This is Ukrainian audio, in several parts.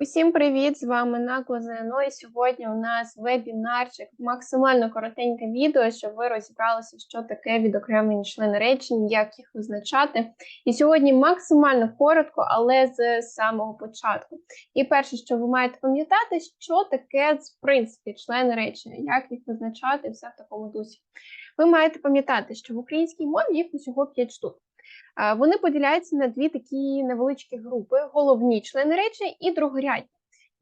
Усім привіт! З вами Накла ЗНО і сьогодні у нас вебінарчик, максимально коротеньке відео, щоб ви розібралися, що таке відокремлені члени речень, як їх визначати. І сьогодні максимально коротко, але з самого початку. І перше, що ви маєте пам'ятати, що таке в принципі члени речення, як їх визначати, все в такому дусі. Ви маєте пам'ятати, що в українській мові їх усього 5 штук. Вони поділяються на дві такі невеличкі групи: головні члени речення і другорядні.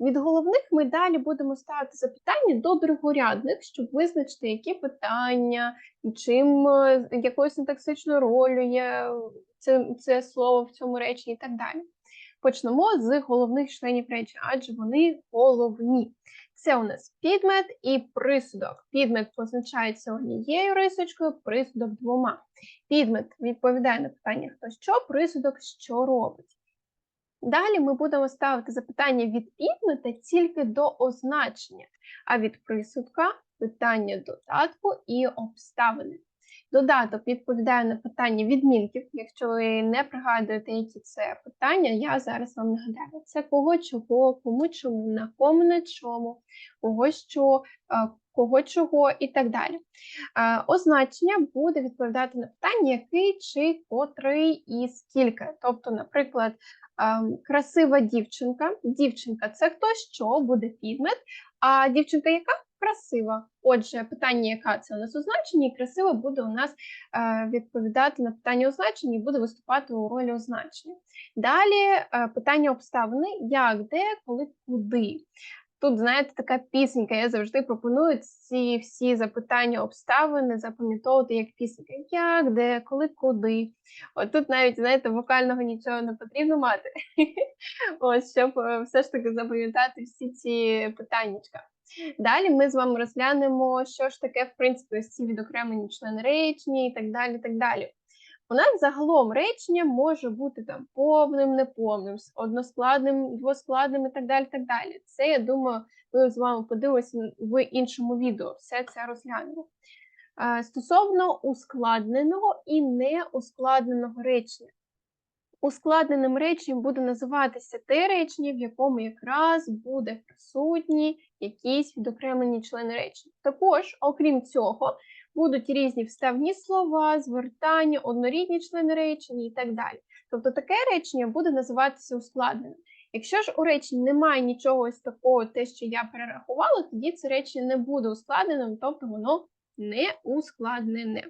Від головних ми далі будемо ставити запитання до другорядних, щоб визначити, які питання і чим е, якою синтаксичною ролью є це, це слово в цьому реченні і так далі. Почнемо з головних членів речення, адже вони головні. Це у нас підмет і присудок. Підмет позначається однією рисочкою, присудок двома. Підмет відповідає на питання, хто що, присудок що робить. Далі ми будемо ставити запитання від підмета тільки до означення, а від присудка питання додатку і обставини. Додаток відповідає на питання відмінків. Якщо ви не пригадуєте, які це питання, я зараз вам нагадаю. Це кого, чого, кому чому, на кому на чому, кого що, кого чого і так далі. Означення буде відповідати на питання, який чи котрий і скільки. Тобто, наприклад, красива дівчинка. Дівчинка це хто що буде підмет, а дівчинка яка? Красива. Отже, питання, яка це у нас означення, і красива буде у нас е, відповідати на питання означення і буде виступати у ролі означення. Далі е, питання обставини: як, де, коли, куди. Тут, знаєте, така пісенька. Я завжди пропоную ці всі запитання обставини запам'ятовувати як пісенька. Як, де, коли, куди. От тут навіть, знаєте, вокального нічого не потрібно мати. Ось, щоб е, все ж таки запам'ятати всі ці питаннячка. Далі ми з вами розглянемо, що ж таке, в принципі, ось ці відокремлені члени речення і так далі. так далі. У нас загалом речення може бути там повним, неповним, односкладним, двоскладним і так далі. так далі. Це, я думаю, ми з вами подивимося в іншому відео. Все це розглянемо. Стосовно ускладненого і неускладненого речення. Ускладненим реченням буде називатися те речення, в якому якраз буде присутні якісь відокремлені члени речення. Також, окрім цього, будуть різні вставні слова, звертання, однорідні члени речення і так далі. Тобто таке речення буде називатися ускладненим. Якщо ж у реченні немає нічого ось такого, те, що я перерахувала, тоді це речення не буде ускладненим, тобто воно не ускладнене.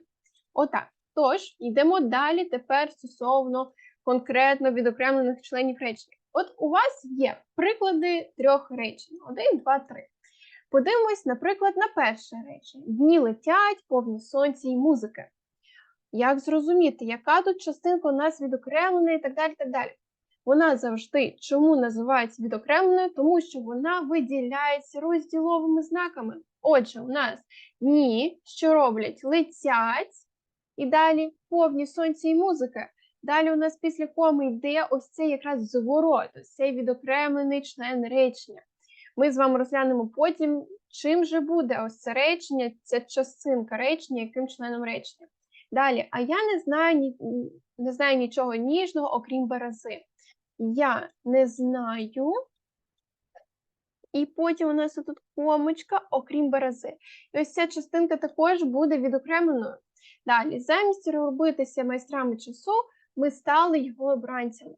Отак. Тож, йдемо далі тепер стосовно конкретно відокремлених членів речення. От у вас є приклади трьох речень: один, два, три. Подивимось, наприклад, на перше речення: дні летять, повні сонця і музики. Як зрозуміти, яка тут частинка у нас відокремлена і так далі. так далі. Вона завжди чому називається відокремленою? Тому що вона виділяється розділовими знаками. Отже, у нас дні, що роблять, летять, і далі повні сонця і музики. Далі у нас після коми йде ось цей якраз зворот, ось цей відокремлений член речення. Ми з вами розглянемо потім, чим же буде ось це речення, ця частинка речення, яким членом речення. Далі, а я не знаю не знаю нічого ніжного, окрім берези. Я не знаю. І потім у нас тут комочка, окрім берези. І ось ця частинка також буде відокремленою. Далі, замість робитися майстрами часу, ми стали його обранцями.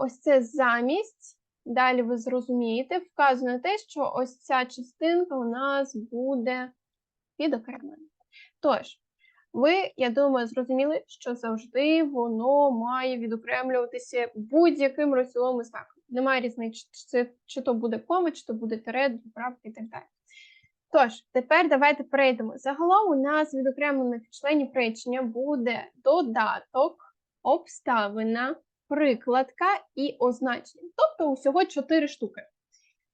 Ось це замість, далі ви зрозумієте, вказує на те, що ось ця частинка у нас буде відокремлена. Тож, ви, я думаю, зрозуміли, що завжди воно має відокремлюватися будь-яким розділовим знаком. Немає різниці, чи, чи то буде кома, чи то буде тире, двокрапка і так далі. Тож, тепер давайте перейдемо. Загалом у нас відокремлених членів речення буде додаток обставина, прикладка і означення. Тобто усього 4 штуки.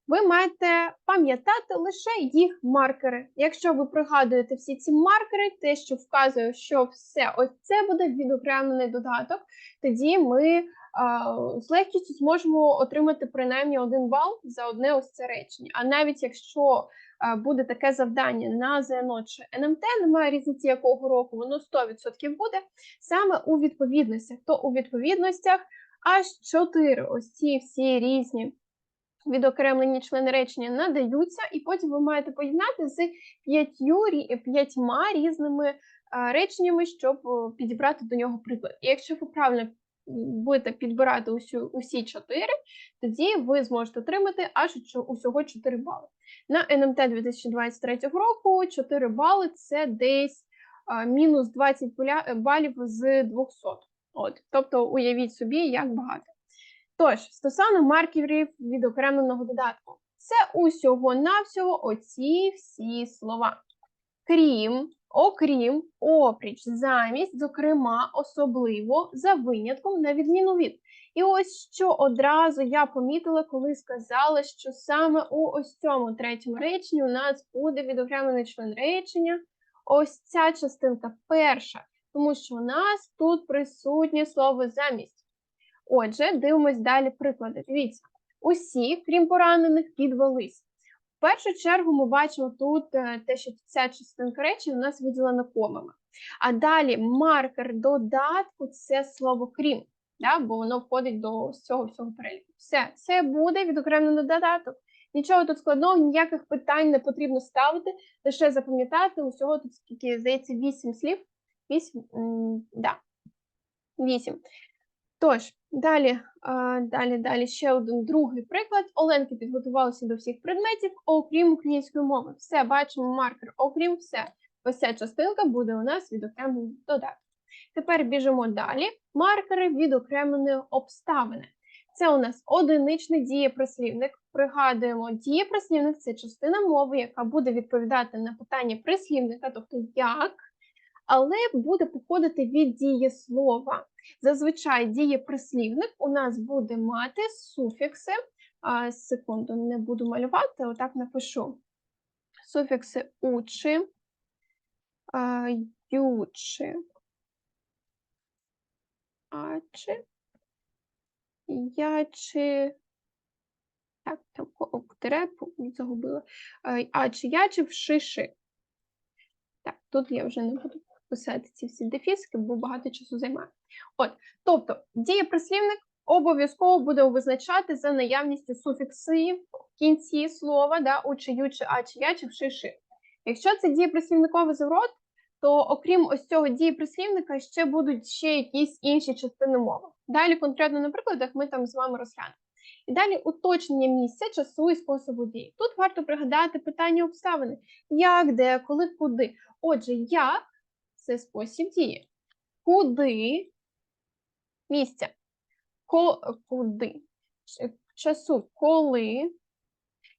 Ви маєте пам'ятати лише їх маркери. Якщо ви пригадуєте всі ці маркери, те, що вказує, що все ось це буде відокремлений додаток, тоді ми а, з легкістю зможемо отримати принаймні один бал за одне ось це речення. А навіть якщо буде таке завдання на ЗНО чи НМТ, немає різниці, якого року воно 100% буде. Саме у відповідностях, то у відповідностях аж 4 ось ці всі різні відокремлені члени речення надаються, і потім ви маєте поєднати з п'ятьма різними реченнями, щоб підібрати до нього приклад. І якщо ви правильно будете підбирати усю, усі чотири, тоді ви зможете отримати аж усього 4 бали. На НМТ 2023 року 4 бали це десь мінус 20 е, балів з 200. От, тобто уявіть собі, як багато. Тож, стосовно маркерів відокремленого додатку, це усього-навсього оці всі слова. Крім, окрім, опріч, замість, зокрема, особливо, за винятком, на відміну від. І ось що одразу я помітила, коли сказала, що саме у ось цьому третьому реченні у нас буде відокремлений член речення. Ось ця частинка перша, тому що у нас тут присутнє слово замість. Отже, дивимось далі приклади. Дивіться, усі, крім поранених, підвелись. В першу чергу ми бачимо тут е, те, що ця частинка речі у нас виділена комами. А далі маркер додатку це слово крім, да, бо воно входить до цього всього переліку. Все, це буде відокремлений додаток. Нічого тут складного, ніяких питань не потрібно ставити, лише запам'ятати усього тут скільки, здається, 8 слів. 8, да. 8. Тож, далі, далі, далі ще один другий приклад. Оленки підготувалися до всіх предметів, окрім української мови. Все, бачимо маркер, окрім все. Ось ця частинка буде у нас відокремлена додаток. Тепер біжимо далі. Маркери відокремленої обставини. Це у нас одиничний дієприслівник. Пригадуємо, дієприслівник це частина мови, яка буде відповідати на питання прислівника, тобто як, але буде походити від дієслова. Зазвичай дієприслівник у нас буде мати суфікси. Секунду, не буду малювати, отак напишу. Суфікси учи, ючи, ачи, ячи. Так, там пу- загубила. А, Ачи, ячи, вшиши. Так, тут я вже не буду писати ці всі дефіски, бо багато часу займає. От, тобто, дієприслівник обов'язково буде визначати за наявністю суфіксів в кінці слова, да, учи, ючи, ачи, ячи, вши, ши. Якщо це дієприслівниковий зворот, то окрім ось цього дієприслівника ще будуть ще якісь інші частини мови. Далі, конкретно на прикладах, ми там з вами розглянемо. І далі уточнення місця, часу і способу дії. Тут варто пригадати питання обставини: як, де, коли, куди. Отже, як це спосіб дії. Куди місця? Ко, куди? Часу коли,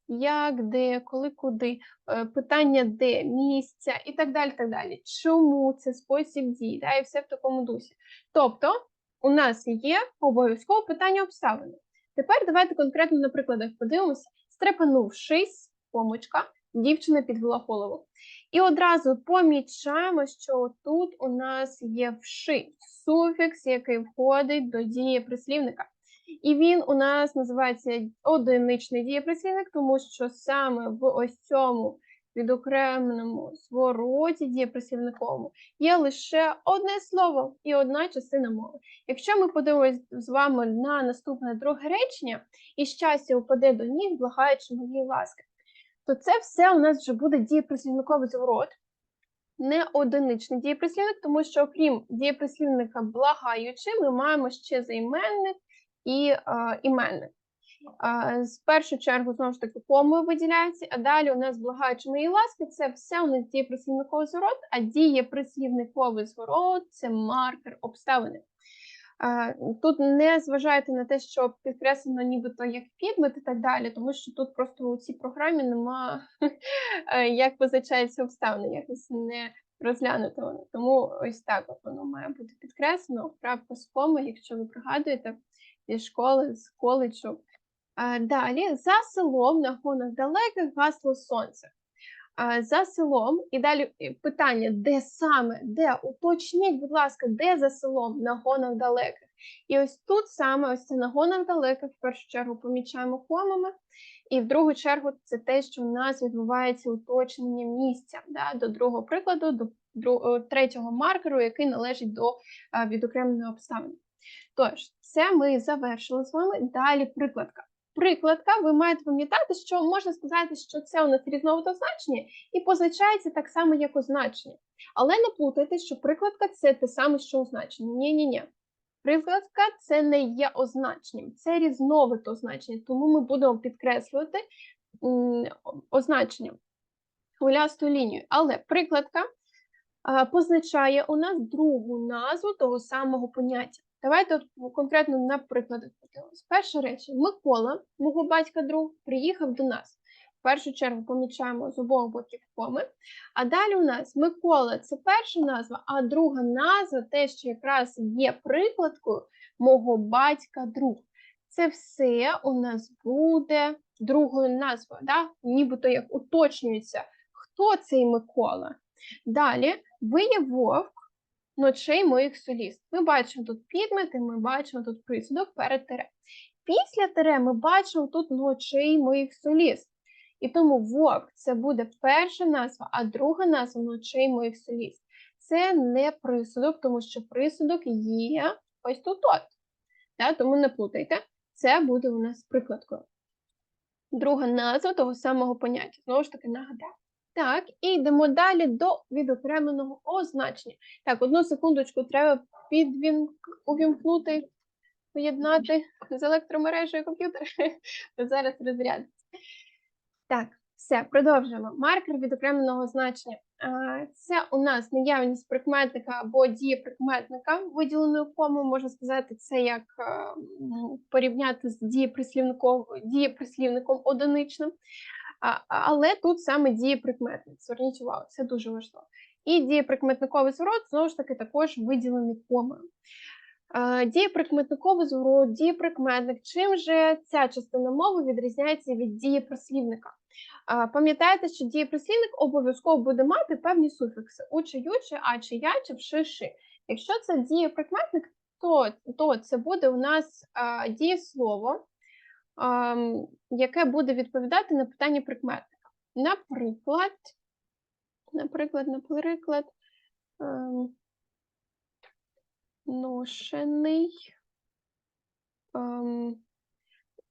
як, де, коли, куди, Е, питання де, місця і так далі. так далі. Чому це спосіб дії? Да, і все в такому дусі. Тобто, у нас є обов'язково питання обставини. Тепер давайте конкретно на прикладах подивимося. Стрепенувшись, помочка, дівчина підвела голову. І одразу помічаємо, що тут у нас є вши, суфікс, який входить до дієприслівника. І він у нас називається одиничний дієприслівник, тому що саме в ось цьому відокремленому звороті дієприслівниковому є лише одне слово і одна частина мови. Якщо ми подивимось з вами на наступне друге речення, і щастя упаде до ніг, благаючи моєї ласки, то це все у нас вже буде дієприслівниковий зворот, не одиничний дієприслівник, тому що окрім дієприслівника благаючи, ми маємо ще займенник і е, іменник. Е, з першу чергу, знову ж таки, комою виділяється, а далі у нас благаючи моєї ласки, це все у нас дієприслівниковий зворот, а дієприслівниковий зворот це маркер обставини. Тут не зважайте на те, що підкреслено нібито як підмет і так далі, тому що тут просто у цій програмі нема е, як визначається обставини, якось не розглянуто воно. Тому ось так воно має бути підкреслено, правка з коми, якщо ви пригадуєте зі школи, з коледжу. Далі за селом на гонах далеких гасло сонце. За селом, і далі е, питання, де саме, де? Уточніть, будь ласка, де за селом на гонах далеких. І ось тут саме ось це на гонах далеких, в першу чергу помічаємо комами, і в другу чергу це те, що у нас відбувається уточнення місця да, до другого прикладу, до е, третього маркеру, який належить до е, відокремленої обставини. Тож, це ми завершили з вами. Далі прикладка. Прикладка, ви маєте пам'ятати, що можна сказати, що це у нас різновид означення і позначається так само, як означення. Але не плутайте, що прикладка це те саме, що означення. Ні-ні-ні. Прикладка це не є означенням, це різновид означення, тому ми будемо підкреслювати м, означенням хвилястою лінією. Але прикладка позначає у нас другу назву того самого поняття. Давайте от конкретно на прикладах. Перша речі, Микола, мого батька друг, приїхав до нас. В першу чергу помічаємо з обох боків коми. А далі у нас Микола це перша назва, а друга назва те, що якраз є прикладкою мого батька друг. Це все у нас буде другою назвою, да? нібито як уточнюється, хто цей Микола. Далі ви ночей моїх соліст. Ми бачимо тут підмети, ми бачимо тут присудок перед тире. Після тире ми бачимо тут ночей моїх соліст. І тому вовк це буде перша назва, а друга назва ночей моїх соліст. Це не присудок, тому що присудок є ось тут. от. Да? Тому не плутайте, це буде у нас прикладкою. Друга назва того самого поняття. Знову ж таки, нагадаю. Так, і йдемо далі до відокремленого означення. Так, одну секундочку, треба підвін... увімкнути, поєднати з електромережею комп'ютер. Зараз розрядиться. Так, все, продовжуємо. Маркер відокремленого значення. Це у нас наявність прикметника або дієприкметника, виділеною комою, можна сказати, це як е, порівняти з дієприслівником, дієприслівником одиничним. Але тут саме дієприкметник. Зверніть увагу, це дуже важливо. І дієприкметниковий зворот, знову ж таки, також виділений комою. Дієприкметниковий зворот, дієприкметник. Чим же ця частина мови відрізняється від дієприслівника? Пам'ятаєте, що дієприслівник обов'язково буде мати певні суфікси у чи ю, чи а, чи я, чи вши, ши. Якщо це дієприкметник, то, то це буде у нас дієслово, яке буде відповідати на питання прикметника. Наприклад, наприклад, наприклад, ем, ношений, ем,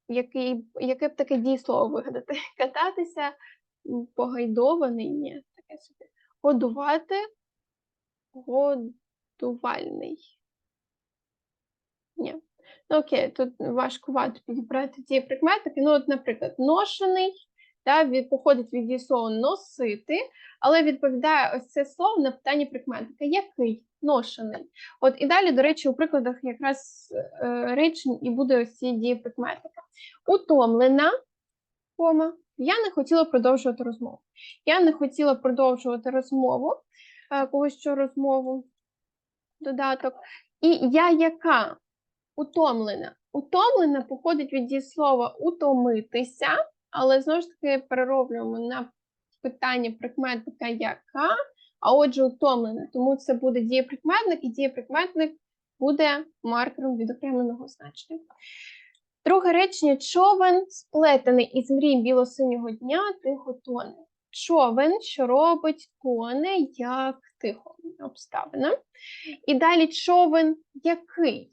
який, яке б таке дієслово вигадати? Кататися, погайдований, ні, таке собі. Годувати, годувальний. Ні. Ну, окей, тут важкувато підібрати ті прикметики. Ну, от, наприклад, ношений, да, від, походить від дієслова носити, але відповідає ось це слово на питання прикметника. Який? Ношений. От і далі, до речі, у прикладах якраз е, речень і буде ось ці дії прикметника. Утомлена, кома, я не хотіла продовжувати розмову. Я не хотіла продовжувати розмову, е, когось що розмову, додаток. І я яка? Утомлена. Утомлена походить від дієслова утомитися, але знову ж таки перероблюємо на питання прикметника яка, а отже, утомлена. Тому це буде дієприкметник, і дієприкметник буде маркером відокремленого значення. Друге речення човен сплетений із мрій білосинього дня тихо тоне. Човен, що робить, тоне як тихо обставина. І далі човен який?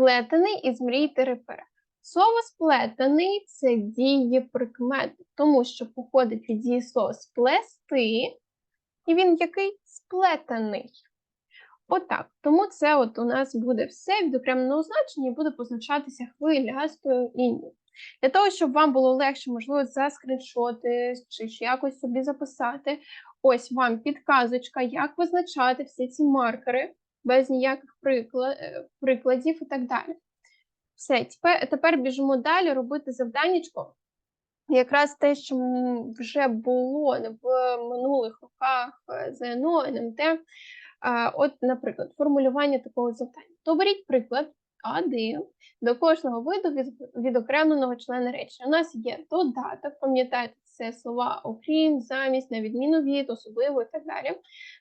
Сплетений із мрій терепера. Слово сплетений це дієприкметник, тому що походить від дієслова сплести, і він який сплетений. Отак. Тому це от у нас буде все відокремленого значення і буде позначатися хвилястою лінією. Для того, щоб вам було легше, можливо, заскріншоти чи якось собі записати, ось вам підказочка, як визначати всі ці маркери без ніяких е, прикладів і так далі. Все, тепер, біжимо далі робити завданнячко. Якраз те, що вже було в минулих роках е, ЗНО, НМТ. От, наприклад, формулювання такого завдання. То беріть приклад один до кожного виду від, відокремленого члена речення. У нас є додаток, пам'ятаєте, це слова окрім, замість, на відміну від, особливо і так далі.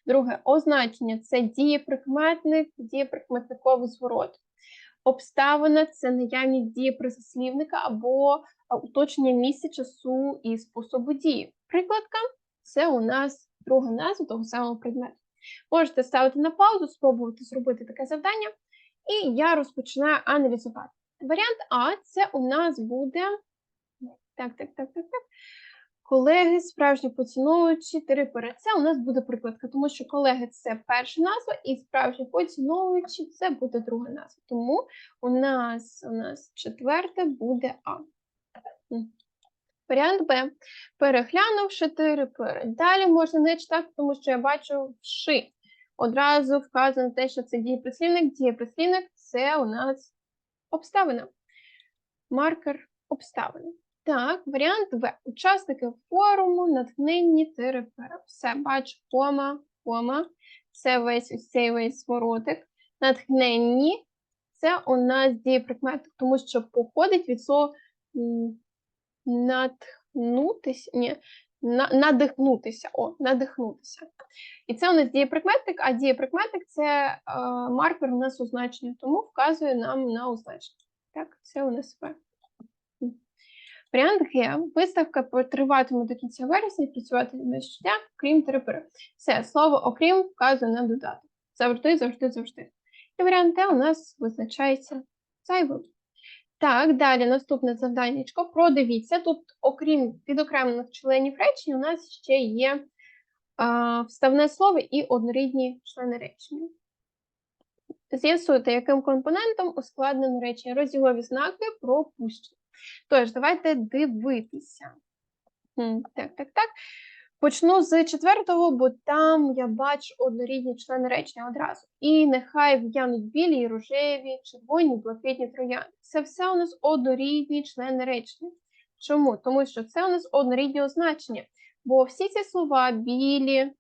Друге, означення це дієприкметник, дієприкметниковий зворот. Обставина це наявність дієприсослівника або а, уточнення місця, часу і способу дії. Прикладка це у нас друга назва того самого предмету. Можете ставити на паузу, спробувати зробити таке завдання, і я розпочинаю аналізувати. Варіант А це у нас буде. Так, так, так, так, так. Колеги, справжні поціновувачі, тире Це у нас буде прикладка, тому що колеги це перша назва, і справжні поціновувачі це буде друга назва. Тому у нас у нас четверте буде А. Варіант Б. Переглянувши тире Далі можна не читати, тому що я бачу вши. Одразу вказано те, що це дієприслівник. Дієприслівник це у нас обставина. Маркер обставини. Так, варіант В. Учасники форуму натхненні терапера. Все, бачу, кома, кома. Це весь ось цей весь воротик. Натхненні це у нас дієприкметник, тому що походить від слова натхнутися. Ні, надихнутися. О, надихнутися. І це у нас дієприкметник, а дієприкметник це е, маркер у нас означення, тому вказує нам на означення. Так, це у нас В. Варіант Г. Виставка триватиме до кінця вересня, працюватиме щодня, крім терапери. Все, слово окрім вказує на додаток. Завжди, завжди, завжди. І варіант Д у нас визначається зайвим. Так, далі наступне завданнячко. Продивіться. Тут, окрім відокремлених членів речень, у нас ще є а, вставне слово і однорідні члени речення. З'ясуйте, яким компонентом ускладнено речення. Розділові знаки пропущені. Тож, давайте дивитися. Так, так, так. Почну з четвертого, бо там я бачу однорідні члени речення одразу. І нехай в'януть білі, і рожеві, червоні, блакитні троянди. Це все у нас однорідні члени речення. Чому? Тому що це у нас однорідні означення. Бо всі ці слова білі,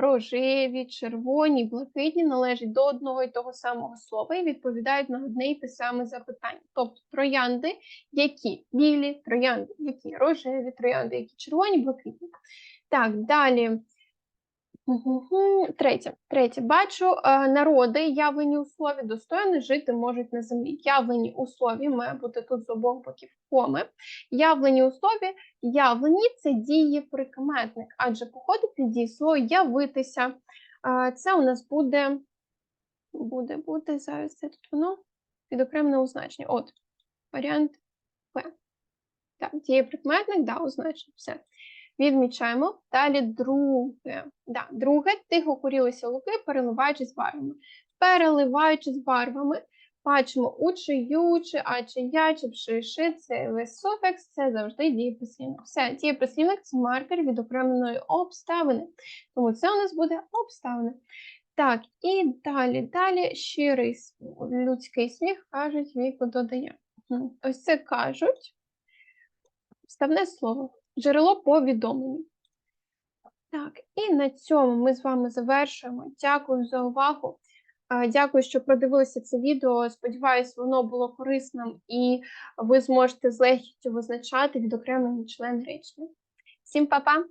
рожеві, червоні, блакитні належать до одного і того самого слова і відповідають на одне і те саме запитання. Тобто троянди, які білі, троянди, які рожеві, троянди, які червоні, блакитні. Так, далі. Третє. Третє. Бачу, е, народи, явлені у слові, достойно жити можуть на землі. Явлені у слові має бути тут з обох боків коми. Явлені у слові, явлені це дії прикметник, адже походить від дієслова явитися. Е, Це у нас буде, буде, буде, зараз це тут воно відокремлене означення. От, варіант П. Так, дієприкметник, да, означення, все. Відмічаємо. Далі друге. Да, Друге, тихо курілися луки, переливаючись барвами. Переливаючись барвами, бачимо у чию, чи а чи я, чи пшиши, це весь суфікс, це завжди дієприслівник. Все, дієприслівник – це маркер відокремленої обставини. Тому це у нас буде обставини. Так, і далі, далі щирий людський сміх кажуть, віку додає. Ось це кажуть. Вставне слово джерело повідомлень. Так, і на цьому ми з вами завершуємо. Дякую за увагу. Дякую, що продивилися це відео. Сподіваюсь, воно було корисним і ви зможете з легкістю визначати відокремлені члени речення. Всім па-па!